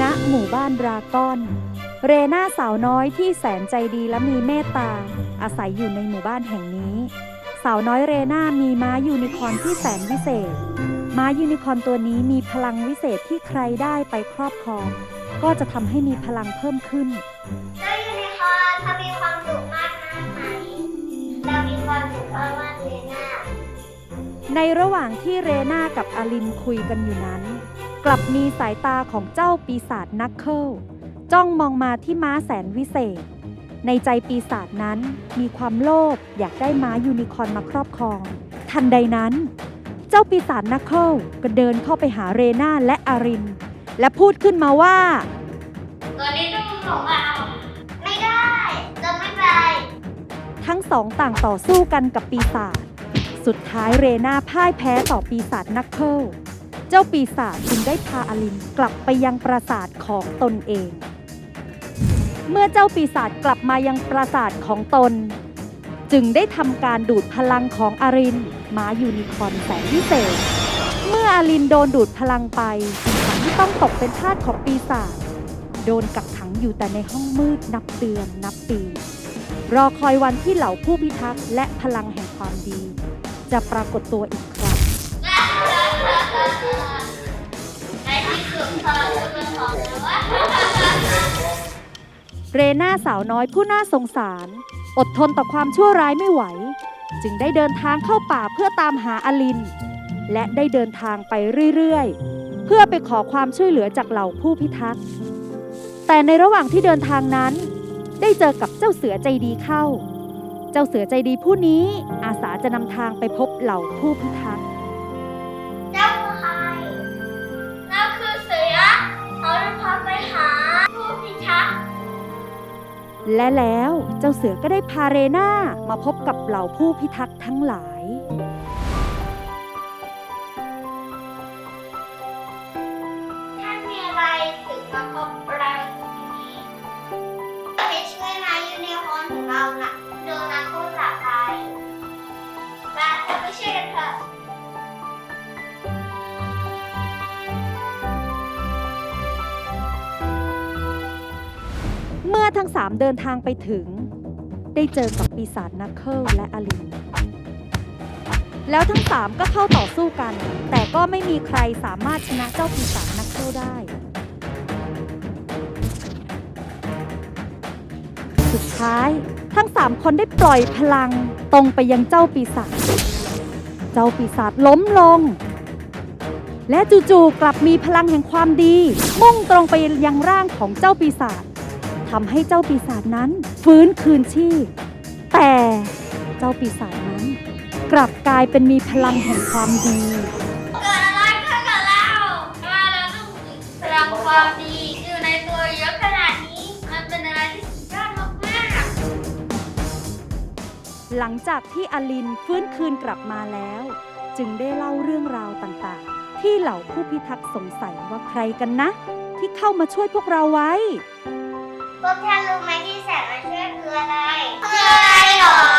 ณหมู่บ้านดราก้อน เรน่าสาวน้อยที่แสนใจดีและมีเมตตา อาศัยอยู่ในหมู่บ้านแห่งนี้ สาวน้อยเรน่ามีม้ายูนิคอร์นที่แสนวิเศษ ม้ายูนิคอร์นตัวนี้มีพลังวิเศษที่ใครได้ไปครอบครอง ก็จะทำให้มีพลังเพิ่มขึ้นเจ้ายูนิคอร์นเธอมีความสุขมากนะไหมเรามีความสุขมากมากเลยนะในระหว่างที่เรน่ากับอลินคุยกันอยู่นั้น กลับมีสายตาของเจ้าปีศาจนักเคิลจ้องมองมาที่ม้าแสนวิเศษ ในใจปีศาจนั้นมีความโลภอยากได้ม้ายูนิคอร์นมาครอบครอง ทันใดนั้น เจ้าปีศาจนักเคิลก็เดินเข้าไปหาเรน่าและอาริน และพูดขึ้นมาว่า ตัวนี้ต้องของเรา ไม่ได้จะไม่ไป ทั้งสองต่างต่อสู้กันกับปีศาจ สุดท้ายเรนาพ่ายแพ้ต่อปีศาจนักเคิล เจ้าปีศาจจึงได้พาอลินกลับไปยังปราสาทของตนเอง เมื่อเจ้าปีศาจกลับมายังปราสาทของตน จึงได้ทำการดูดพลังของอารินม้ายูนิคอร์นแสนพิเศษ เมื่ออารินโดนดูดพลังไปจึงทำให้ต้องตกเป็นทาสของปีศาจโดนกักขังอยู่แต่ในห้องมืดนับเดือนนับปี รอคอยวันที่เหล่าผู้พิทักษ์และพลังแห่งความดี จะปรากฏตัวอีกครั้ง เรน่าสาวน้อยผู้น่าสงสาร อดทนต่อความชั่วร้ายไม่ไหว จึงได้เดินทางเข้าป่าเพื่อตามหาอลิน และได้เดินทางไปเรื่อยๆ เพื่อไปขอความช่วยเหลือจากเหล่าผู้พิทักษ์แต่ในระหว่างที่เดินทางนั้น ได้เจอกับเจ้าเสือใจดีเข้า เจ้าเสือใจดีผู้นี้อาสาจะนำทางไปพบเหล่าผู้พิทักษ์ และแล้วเจ้าเสือก็ได้พาเรนามาพบกับเหล่าผู้พิทักษ์ทั้งหลาย ท่านมีอะไรถึงมาพบ ทั้งสามเดินทางไปถึง ได้เจอกับปีศาจนักเคิลและอลิน แล้วทั้งสามก็เข้าต่อสู้กัน แต่ก็ไม่มีใครสามารถชนะเจ้าปีศาจนักเคิลได้ สุดท้ายทั้งสามคนได้ปล่อยพลังตรงไปยังเจ้าปีศาจ เจ้าปีศาจล้มลง และจู่ๆกลับมีพลังแห่งความดี มุ่งตรงไปยังร่างของเจ้าปีศาจ ทำให้เจ้าปีศาจนั้น ฟื้นคืนชีพ แต่เจ้าปีศาจนั้น กลับกลายเป็นมีพลังแห่งความดี เกิดอะไรขึ้นกับเราว่าเราต้องมีพลังความดีอยู่ในตัวเยอะขนาดนี้ มันเป็นอะไรที่สุดยอดมากๆหลังจากที่อลินฟื้นคืนกลับมาแล้ว จึงได้เล่าเรื่องราวต่างๆ ที่เหล่าผู้พิทักษ์สงสัยว่าใครกันนะ ที่เข้ามาช่วยพวกเราไว้ พวกท่านรู้ไหมที่แสงมาช่วยคืออะไร คืออะไรหรอ